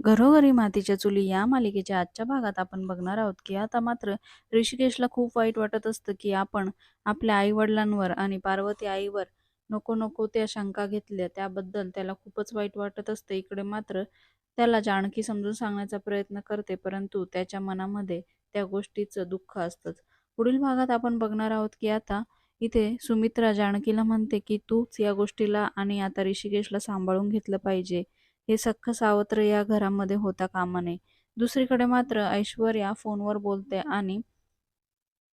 घरोघरी मातीच्या चुली या मालिकेच्या आजच्या भागात आपण बघणार आहोत की आता मात्र ऋषिकेशला खूप वाईट वाटत असतं की आपण आपल्या आई-वडिलांवर आणि पार्वती आईवर नको नको त्या शंका घेतल्या त्याबद्दल त्याला खूपच वाईट वाटत असते. इकडे मात्र त्याला जानकी समजून सांगण्याचा प्रयत्न करते परंतु त्याच्या मनामध्ये त्या गोष्टीचं दुःख असतंच. पुढील भागात आपण बघणार आहोत की आता इथे सुमित्रा जानकीला म्हणते की तूच या गोष्टीला आणि आता ऋषिकेशला सांभाळून घेतलं पाहिजे. हे सख्ख सावत्र या घरामध्ये होता कामा नये. दुसरीकडे मात्र ऐश्वर्या फोनवर बोलते आणि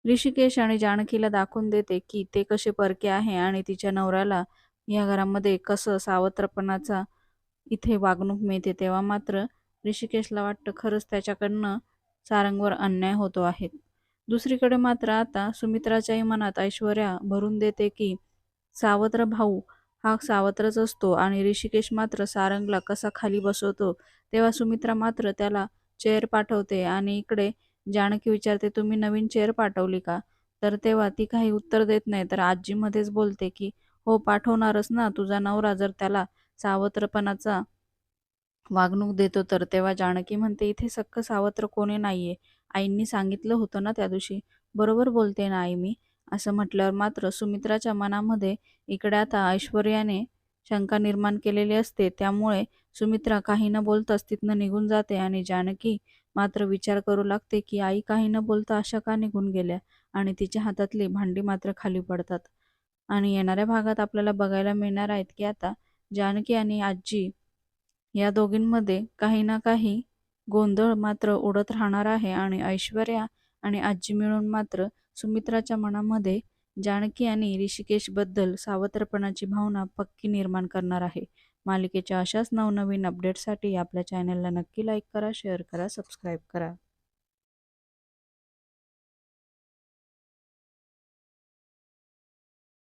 ऋषिकेश आणि जानकीला दाखवून देते की ते कसे परके आहे आणि तिच्या नवऱ्याला या घरामध्ये कसं सावत्रपणाचा इथे वागणूक मिळते. तेव्हा मात्र ऋषिकेशला वाटतं खरंच त्याच्याकडनं सारंगवर अन्याय होतो आहे. दुसरीकडे मात्र आता सुमित्राच्याही मनात ऐश्वर्या भरून देते की सावत्र भाऊ हा सावत्रच असतो आणि ऋषिकेश मात्र सारंगला कसा खाली बसवतो तेव्हा सुमित्रा मात्र त्याला चेअर पाठवते आणि इकडे जानकी विचारते तुम्ही नवीन चेअर पाठवली का? तर तेव्हा ती काही उत्तर देत नाही तर आजीमध्येच बोलते की हो पाठवणारच ना तुझा नवरा जर त्याला सावत्रपणाचा वागणूक देतो तर. तेव्हा जानकी म्हणते इथे सक्क सावत्र कोणी नाहीये. आईंनी सांगितलं होतं ना त्या दिवशी. बरोबर बोलते ना आई मी. असं म्हटल्यावर मात्र सुमित्राच्या मनामध्ये इकडे आता ऐश्वर्याने शंका निर्माण केलेली असते. त्यामुळे सुमित्रा काही न बोलताच तिथनं निघून जाते आणि जानकी मात्र विचार करू लागते की आई काही न बोलता अशा का निघून गेल्या? आणि तिच्या हातातली भांडी मात्र खाली पडतात. आणि येणाऱ्या भागात आपल्याला बघायला मिळणार आहेत की आता जानकी आणि आजी या दोघींमध्ये काही ना काही गोंधळ मात्र उडत राहणार आहे आणि ऐश्वर्या आणि आजी मिळून मात्र सुमित्राच्या मनामध्ये जानकी आणि ऋषिकेशबद्दल सावत्रपणाची भावना पक्की निर्माण करणार आहे. मालिकेच्या अशाच नवनवीन अपडेटसाठी आपल्या चॅनलला नक्की लाईक करा, शेअर करा, सबस्क्राईब करा.